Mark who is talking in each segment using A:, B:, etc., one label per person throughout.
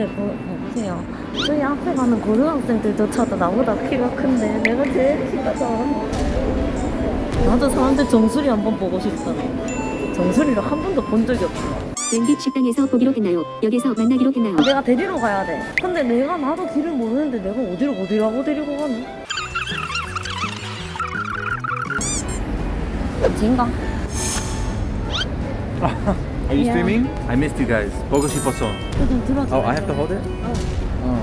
A: 근데 그 그냥 저희 앞에 가는 고등학생들조차도 나보다 키가 큰데 내가 제일 키가 작아. 나도 사람들 정수리 한번 보고 싶다. 정수리를 한 번도 본 적이 없어.
B: 랜디 식당에서 보기로 했나요? 여기서 만나기로 했나요?
A: 내가 데리러 가야 돼. 근데 내가 나도 길을 모르는데 내가 어디로 어디라고 데리고 가는? 젠가?
C: Are you
A: Yeah.
C: streaming? I missed you guys. 보고 싶었어.
A: 좀 들어줘.
C: Oh, I have to hold it? 어.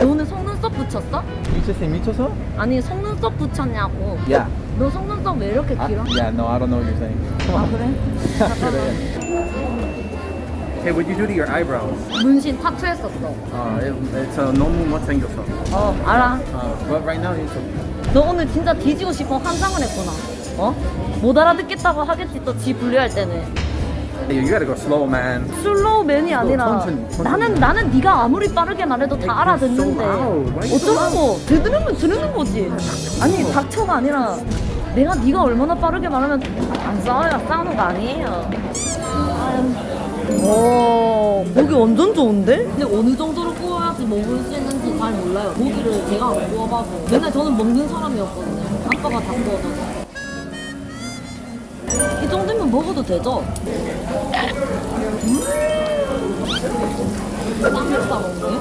A: 너 오늘 속눈썹 붙였어?
C: 미쳤어, 미쳤어?
A: 아니 속눈썹 붙였냐고.
C: Yeah.
A: 너 속눈썹 왜 이렇게
C: Ah,
A: 길어?
C: yeah, no, I don't know what you're saying.
A: 아 그래?
D: Hey, what'd you do to your eyebrows?
A: 문신 타투했었어.
D: Uh, it, it's uh, 너무 못생겼어.
A: 어 알아.
D: Uh, but right now it's okay.
A: 너 오늘 진짜 뒤지고 싶어 환장을 했구나. 어? 못 알아듣겠다고 하겠지 또 지 분류할 때는.
D: You gotta go slow, man.
A: 슬로우맨이 아니라
D: 천천히, 천천히.
A: 나는 나는 네가 아무리 빠르게 말해도 다 알아듣는데 어쩌라고? 들으면 들으는 거지. 아니 닥쳐가 아니라 내가 네가 얼마나 빠르게 말하면 안 싸워요. 싸우는 거 아니에요. 오 고기 완전 좋은데? 근데 어느 정도로 구워야지 먹을 수 있는지 잘 몰라요. 고기를 제가 안 구워봐서 맨날 저는 먹는 사람이었거든요. 아빠가 다 구워줘서 먹어도 되죠? 쌈을 싸먹네?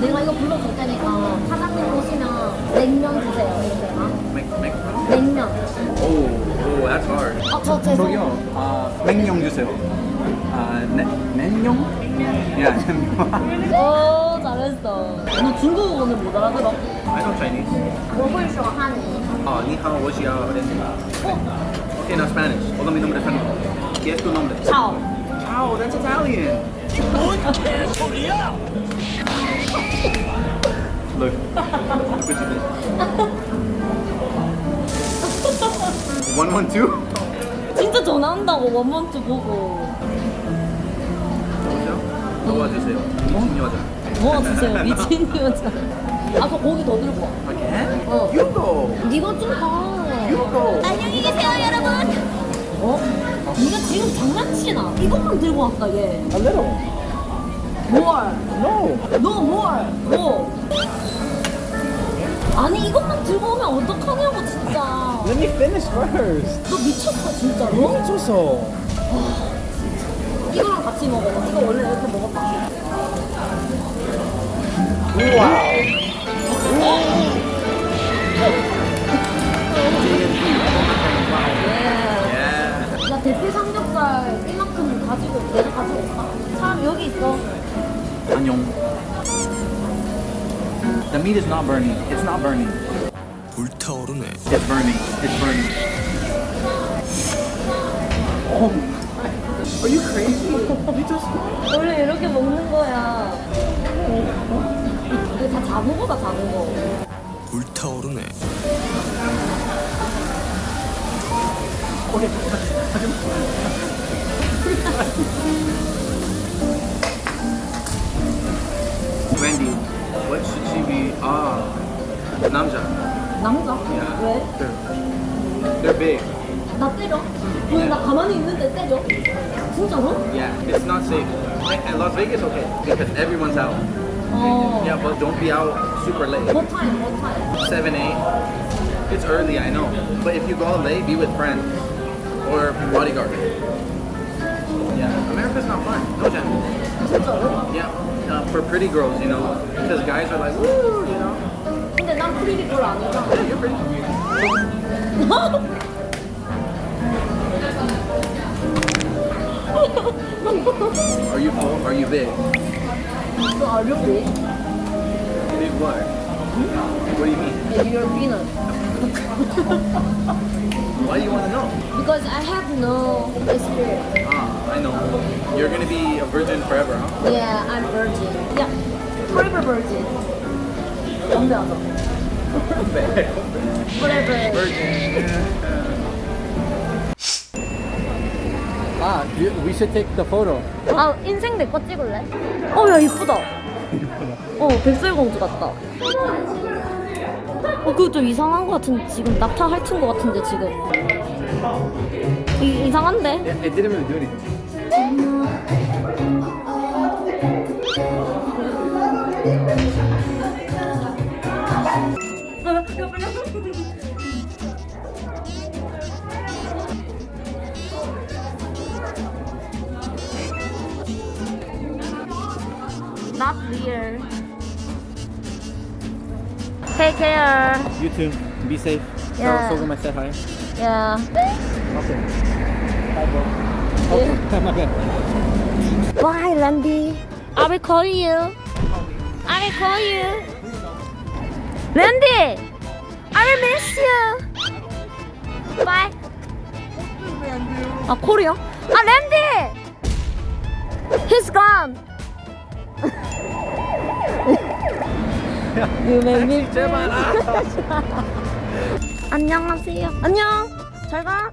A: 내가 이거 불러줄 테니까 사장님 오시면 냉면 주세요. 냉면.
D: Make.
A: 냉면.
D: Oh, that's hard.
A: 아, 저 죄송.
D: 저기요, 아, 냉용 주세요. 아, 냉, 냉용? Yeah, 냉용.
A: 오, 잘했어. 너 중국어는 못 알아들어?
D: I know Chinese.
A: 我会说汉语.
D: Ah, ni hao, wo xia, Okay, now Spanish. Hola, mi nombre es Fernando. ¿Qué es tu nombre?
A: Chao.
D: Chao, that's Italian. Look, look what you did. One one two.
A: 진짜 전화한다고 원먼트 보고.
D: 도와주세요. 미친 여자.
A: 모아주세요. 미친 여자. 아, 저 고기 더 들고 와.
D: Again?
A: 어.
D: You go.
A: 네가 좀 가.
D: You go.
A: 안녕히 계세요, 여러분. 어? 네가 지금 장난치나? 이것만 들고 왔다, 얘.
D: A little.
A: 뭘?
D: No.
A: 너 뭘? 뭐? 아니 이것만 들고 오면 어떡하냐고 진짜
C: Let me finish first.
A: 너 미쳤어 진짜로?
C: 미쳤어.
A: 이거랑 같이 먹어 이거 원래 이렇게 먹었다
D: Yeah.
A: 나 대패 삼겹살 이만큼 가지고 내가 가지고 올까? 사람 여기 있어
D: 안녕. The meat is not burning. It's not burning.
E: 불타오르네.
D: It's burning. It's burning. Oh. Are you crazy? 미쳤어.
A: 원래 이렇게 먹는 거야 이거 다 작은 거다 작은 거
E: 불타오르네.
D: Wendy, what should she be? Ah, 남자.
A: 남자?
D: Yeah.
A: 왜?
D: They're, they're big.
A: 나 때려? 왜 나 가만히 있는데 때려? 진짜로?
D: Yeah, it's not safe. And and Las Vegas, okay, because everyone's out.
A: 어
D: Yeah, but don't be out super late.
A: What time? What time?
D: 7, 8. It's early, I know. But if you go out late, be with friends or bodyguard. Yeah, America's not fun. No, Jen. for pretty girls, you know, because guys are like, woo, you know.
A: 근데 난 프리리 걸 아니잖아.
D: Yeah, you're pretty. Are you full? Are you big?
A: So are you big?
D: Big what? What do you mean?
A: Yeah, you're peanut.
D: Why do you want to know?
A: Because I have no experience.
D: Ah, I know. You're gonna be a virgin forever, huh?
A: Yeah, I'm virgin. Yeah, forever virgin. 건배하자. Forever.
D: virgin.
C: Ah, you, we should take the photo.
A: 아 인생 내 거 찍을래? 어, 야 이쁘다. 어, 백설공주 같다. 어, 그거 좀 이상한 거 같은 지금 낙타 핥은 거 같은데 지금. 이, 이상한데?
D: It, it didn't really do anything.
A: Not real. Take care.
D: You too. Be safe.
A: Yeah.
D: Tell Sogum I said hi.
A: Yeah.
D: Okay. Bye, bro. Oh.
A: Bye, Randy. I will call you. I will call you. Randy, I will miss you. Bye. 아, 콜이요? 아, 랜디! He's gone. You make me feel- 안녕하세요. 안녕. 잘 가.